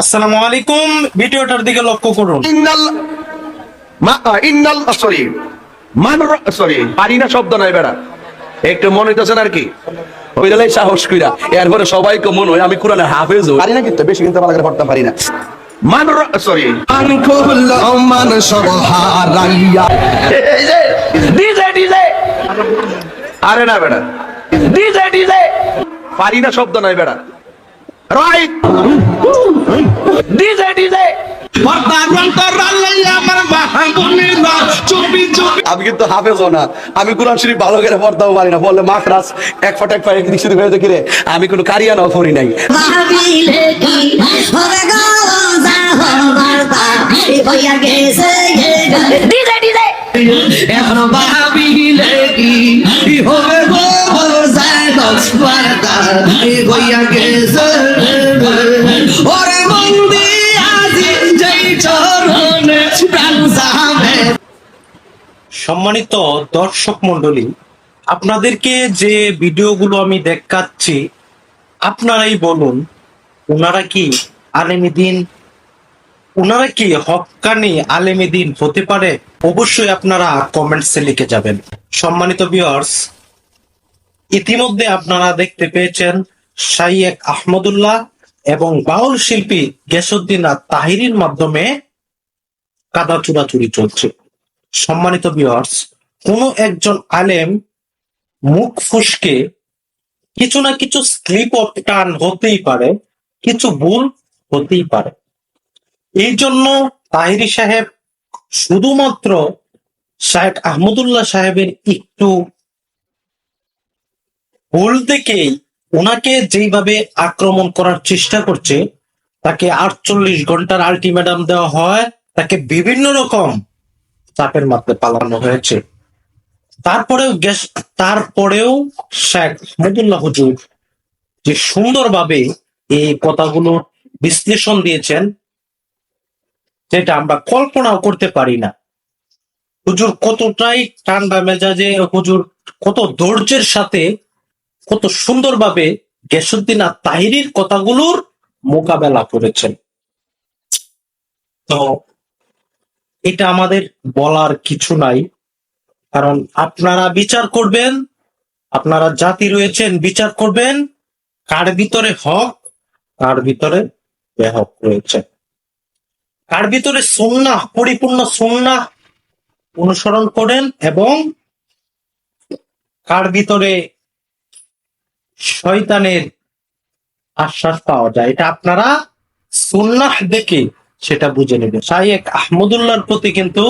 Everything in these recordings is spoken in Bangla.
আসসালামু আলাইকুম ভিডিওটার দিকে লক্ষ্য করুন। ইন্নাল মা ইন্নাল সরি মান সরি পারি না শব্দ নাই বেড়া। একটু মনে হইতেছেন আর কি? সাহস কইরা। এরপরে সবাইকে মনে হয় আমি কোরআনের হাফেজ হই। পারি না কিন্তু বেশি কিন্তু ভালো করে পড়তে পারি না। মান সরি মান খুল মান সব হারাইয়া ডিজে ডিজে আরে না বেড়া। ডিজে ডিজে পারি না শব্দ নাই বেড়া। রাইট ডিজে ডিজে আমি কিন্তু হাফেজ না। আমি কোরআন শরীফ ভালো করে পড়তেও পারি না। বললে মাকরাস এক ফট এক ফট এক দিক হয়ে দেখি রে। আমি কোনো কারিয়ানাও করি নাই। ভাবিলে কি? হবে গো বার্তা হইয়া গেছে ডিজে ডিজে এখন ভাবিলে কি হবে সম্মানিত দর্শক মন্ডলী আপনাদেরকে যে ভিডিওগুলো আমি দেখাচ্ছি, আপনারাই বলুন ওনারা কি আলেমী দিন? ওনারা কি হকানি আলেমী দিন হতে পারে? অবশ্যই আপনারা কমেন্টসে লিখে যাবেন। সম্মানিত ভিউয়ার্স ইতিমধ্যে আপনারা দেখতে পেয়েছেন শাইয়েক আহমদুল্লাহ এবং বাউল শিল্পী গেসুদ্দিন আর তাহিরির মাধ্যমে কাদা চুরাচুরি চলছে। সম্মানিত ভিউয়ার্স কোনো একজন আলেম মুখ ফুসকে কিছু না কিছু স্লিপ অফ টান হতেই পারে, কিছু ভুল হতেই পারে। এই জন্য তাহিরি সাহেব শুধুমাত্র শাহেক আহমদুল্লাহ সাহেবের একটু ভুল থেকেই ওনাকে যেইভাবে আক্রমণ করার চেষ্টা করছে, তাকে আটচল্লিশ ঘণ্টার আলটিমেটাম দেওয়া হয়, তাকে বিভিন্ন রকম চাপের মাত্রে পালানো হয়েছে। তারপরেও গ্যাস, তারপরেও শেখ আহমদুল্লাহ হুজুর যে সুন্দরভাবে এই কথাগুলো বিশ্লেষণ দিয়েছেন যেটা আমরা কল্পনাও করতে পারি না। হুজুর কতটাই ঠান্ডা মেজাজে, হুজুর কত ধৈর্যের সাথে কত সুন্দরভাবে গেসুদ্দিন আর তাহিরির কথাগুলোর মোকাবেলা করেছেন। তো এটা আমাদের বলার কিছু নাই, কারণ আপনারা বিচার করবেন, আপনারা জাতি রয়েছেন, বিচার করবেন, কার ভিতরে হক, কার ভিতরে বেহক রয়েছে। কার ভিতরে সুন্নাহ, পরিপূর্ণ সুন্নাহ অনুসরণ করেন এবং কার ভিতরে শয়তানের আশ্বাস পাওয়া যায়। এটা আপনারা সুন্নাহ দেখে সেটা বুঝে নেবে শাইক আহমদুল্লাহর প্রতি কিন্তু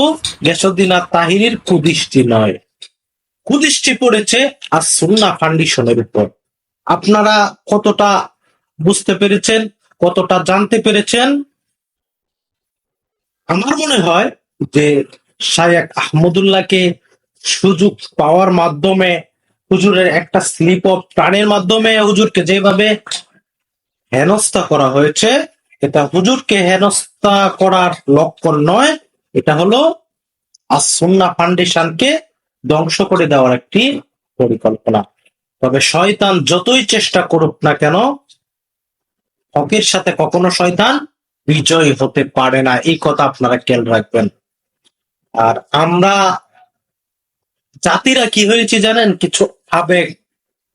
গেসুদ্দিন আর তাহিরির কুদৃষ্টি নয়। কুদৃষ্টি পড়েছে আর সুন্না ফান্ডিশনের উপর। আপনারা কতটা বুঝতে পেরেছেন, কতটা জানতে পেরেছেন? আমার মনে হয় যে শায়েক আহমদুল্লাহকে সুযোগ পাওয়ার মাধ্যমে হুজুরের একটা স্লিপ অফ প্রাণের মাধ্যমে হুজুরকে যেভাবে হেনস্থা করা হয়েছে, এটা হুজুরকে হেনস্থা করার লক্ষণ নয়, এটা হলো আসন্না ফাউন্ডেশনকে ধ্বংস করে দেওয়ার একটি পরিকল্পনা। তবে শয়তান যতই চেষ্টা করুক না কেন, হকের সাথে কখনো শয়তান বিজয় হতে পারে না। এই কথা আপনারা খেয়াল রাখবেন। আর আমরা জাতিরা কি হয়েছে জানেন? কিছু আবেগ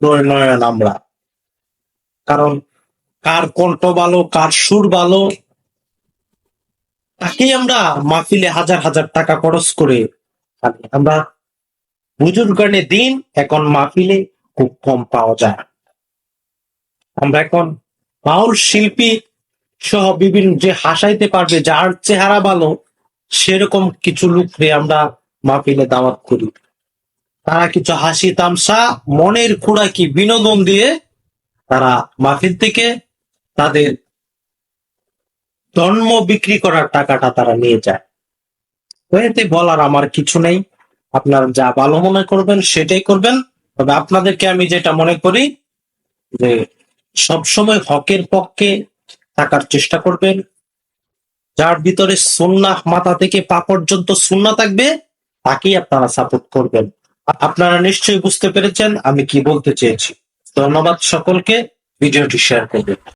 নয়ন আমরা। কারণ কার কণ্ঠ ভালো, কার সুর ভালো, তাকেই আমরা মাহফিলে হাজার হাজার টাকা খরচ করে। আমরা বুজুর্গানে দিন এখন মাহফিলে খুব কম পাওয়া যায়। আমরা এখন বাউল শিল্পী সহ বিভিন্ন যে হাসাইতে পারবে, যার চেহারা ভালো, সেরকম কিছু লোকরে আমরা মাহফিলে দাওয়াত করি। তারা কিছু হাসি তামসা, মনের খোরাকি বিনোদন দিয়ে তারা মাহফিল থেকে তাদের জন্ম বিক্রি করার টাকাটা তারা নিয়ে যায়। এতে বলার আমার কিছু নেই। আপনার যা ভালো মনে করবেন সেটাই করবেন। তবে আপনাদেরকে আমি যেটা মনে করি, যে সবসময় হকের পক্ষে থাকার চেষ্টা করবেন। যার ভিতরে সুন্নাহ মাথা থেকে পা পর্যন্ত সুন্না থাকবে, তাকেই আপনারা সাপোর্ট করবেন। আপনারা নিশ্চয়ই বুঝতে পেরেছেন আমি কি বলতে চেয়েছি। ধন্যবাদ সকলকে। ভিডিওটি শেয়ার করবেন।